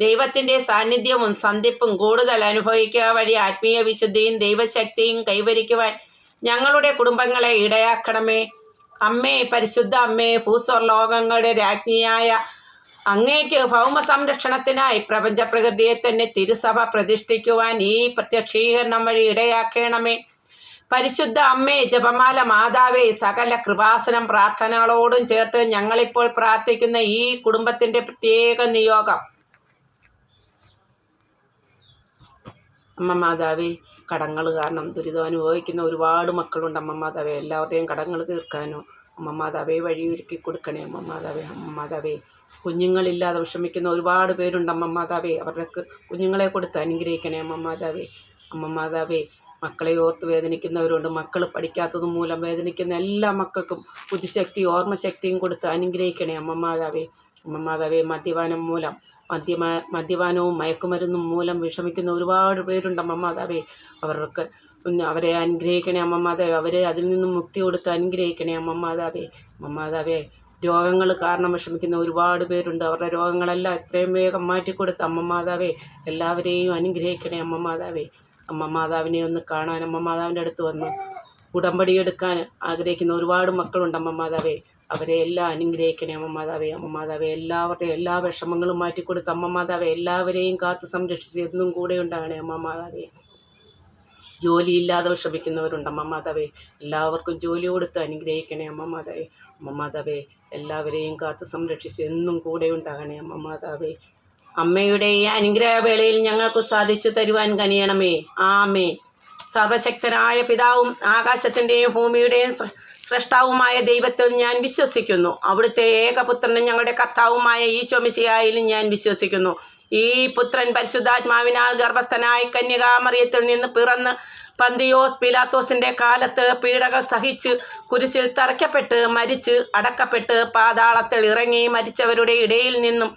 ദൈവത്തിന്റെ സാന്നിധ്യവും സന്ധിപ്പും കൂടുതൽ അനുഭവിക്കുക വഴി ആത്മീയ വിശുദ്ധിയും ദൈവശക്തിയും കൈവരിക്കുവാൻ ഞങ്ങളുടെ കുടുംബങ്ങളെ ഇടയാക്കണമേ. അമ്മേ പരിശുദ്ധ അമ്മേ ഭൂസ്വർ ലോകങ്ങളുടെ രാജ്ഞിയായ അങ്ങേക്ക് ഭൗമ സംരക്ഷണത്തിനായി പ്രപഞ്ച പ്രകൃതിയെ തന്നെ തിരുസഭ പ്രതിഷ്ഠിക്കുവാൻ ഈ പ്രത്യക്ഷീകരണം വഴി ഇടയാക്കണമേ. പരിശുദ്ധ അമ്മേ ജപമാല മാതാവേ സകല കൃപാസനം പ്രാർത്ഥനകളോടും ചേർത്ത് ഞങ്ങളിപ്പോൾ പ്രാർത്ഥിക്കുന്ന ഈ കുടുംബത്തിന്റെ പ്രത്യേക നിയോഗം അമ്മ മാതാവേ കടങ്ങൾ കാരണം ദുരിതം അനുഭവിക്കുന്ന ഒരുപാട് മക്കളുണ്ട് അമ്മ മാതാവേ എല്ലാവരുടെയും കടങ്ങൾ തീർക്കാനോ അമ്മ മാതാവേ വഴിയൊരുക്കി കൊടുക്കണേ അമ്മ മാതാവേ അമ്മ മാതാവേ കുഞ്ഞുങ്ങളില്ലാതെ വിഷമിക്കുന്ന ഒരുപാട് പേരുണ്ട് അമ്മ മാതാവേ അവർക്ക് കുഞ്ഞുങ്ങളെ കൊടുത്ത് അനുഗ്രഹിക്കണേ അമ്മ മാതാവേ അമ്മ മാതാവേ മക്കളെ ഓർത്ത് വേദനിക്കുന്നവരുണ്ട്. മക്കൾ പഠിക്കാത്തത് മൂലം വേദനിക്കുന്ന എല്ലാ മക്കൾക്കും ബുദ്ധിശക്തി ഓർമ്മശക്തിയും കൊടുത്ത് അനുഗ്രഹിക്കണേ അമ്മ മാതാവേ അമ്മ മാതാവേ മദ്യപാനം മൂലം മദ്യമാ മദ്യപാനവും മയക്കുമരുന്നും മൂലം വിഷമിക്കുന്ന ഒരുപാട് പേരുണ്ട് അമ്മ മാതാവേ അവർക്ക് അവരെ അനുഗ്രഹിക്കണേ അമ്മ മാതാവേ അവരെ അതിൽ നിന്നും മുക്തി കൊടുത്ത് അനുഗ്രഹിക്കണേ അമ്മ മാതാവേ അമ്മ മാതാവേ രോഗങ്ങൾ കാരണം വിഷമിക്കുന്ന ഒരുപാട് പേരുണ്ട്. അവരുടെ രോഗങ്ങളെല്ലാം എത്രയും വേഗം മാറ്റിക്കൊടുത്ത് അമ്മ മാതാവേ എല്ലാവരെയും അനുഗ്രഹിക്കണേ അമ്മ മാതാവേ അമ്മ മാതാവിനെ ഒന്ന് കാണാൻ അമ്മ മാതാവിന്റെ അടുത്ത് വന്ന് ഉടമ്പടി എടുക്കാൻ ആഗ്രഹിക്കുന്ന ഒരുപാട് മക്കളുണ്ട് അമ്മ മാതാവേ. അവരെ എല്ലാം അനുഗ്രഹിക്കണേ അമ്മ മാതാവേ. അമ്മ മാതാവേ എല്ലാവരുടെയും എല്ലാ വിഷമങ്ങളും മാറ്റിക്കൊടുത്ത് അമ്മ മാതാവേ എല്ലാവരെയും കാത്ത് സംരക്ഷിച്ച് എന്നും കൂടെ ഉണ്ടാകണേ അമ്മ മാതാവേ. ജോലിയില്ലാതെ വിഷമിക്കുന്നവരുണ്ട് അമ്മ മാതാവേ. എല്ലാവർക്കും ജോലി കൊടുത്ത് അനുഗ്രഹിക്കണേ അമ്മ മാതാവേ. അമ്മ മാതാവേ എല്ലാവരെയും കാത്ത് സംരക്ഷിച്ച് എന്നും കൂടെ ഉണ്ടാകണേ അമ്മ മാതാവേ. അമ്മയുടെ ഈ അനുഗ്രഹവേളയിൽ ഞങ്ങൾക്ക് സാധിച്ചു തരുവാൻ കനിയണമേ. ആമേ. സർവശക്തനായ പിതാവും ആകാശത്തിന്റെയും ഭൂമിയുടെയും സൃഷ്ടാവുമായ ദൈവത്തിൽ ഞാൻ വിശ്വസിക്കുന്നു. അവിടുത്തെ ഏകപുത്രനും ഞങ്ങളുടെ കർത്താവുമായ ഈശോമിശിയായാലും ഞാൻ വിശ്വസിക്കുന്നു. ഈ പുത്രൻ പരിശുദ്ധാത്മാവിനാൽ ഗർഭസ്ഥനായി കന്യകാമറിയത്തിൽ നിന്ന് പിറന്ന് പന്തിയോസ് പിലാത്തോസിന്റെ കാലത്ത് പീഡകൾ സഹിച്ച് കുരിശിൽ തറയ്ക്കപ്പെട്ട് മരിച്ച് അടക്കപ്പെട്ട് പാതാളത്തിൽ ഇറങ്ങി മരിച്ചവരുടെ ഇടയിൽ നിന്നും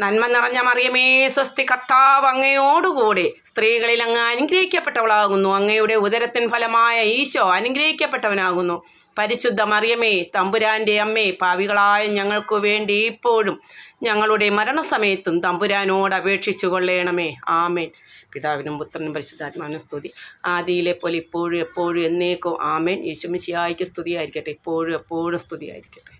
നന്മ നിറഞ്ഞ മറിയമേ സ്വസ്തി കർത്താവ് അങ്ങയോടുകൂടെ. സ്ത്രീകളിൽ അങ്ങ് അനുഗ്രഹിക്കപ്പെട്ടവളാകുന്നു. അങ്ങയുടെ ഉദരത്തിൻ ഫലമായ ഈശോ അനുഗ്രഹിക്കപ്പെട്ടവനാകുന്നു. പരിശുദ്ധ മറിയമേ തമ്പുരാന്റെ അമ്മേ പാവികളായ ഞങ്ങൾക്ക് വേണ്ടി ഇപ്പോഴും ഞങ്ങളുടെ മരണസമയത്തും തമ്പുരാനോട് അപേക്ഷിച്ചു കൊള്ളേണമേ. ആമേൻ. പിതാവിനും പുത്രനും പരിശുദ്ധാത്മാവിനും സ്തുതി. ആദിയിലെ പോലെ ഇപ്പോഴും എപ്പോഴും എന്നേക്കും ആമേൻ. യേശുമിശിയായിക്ക് സ്തുതിയായിരിക്കട്ടെ. ഇപ്പോഴും എപ്പോഴും സ്തുതിയായിരിക്കട്ടെ.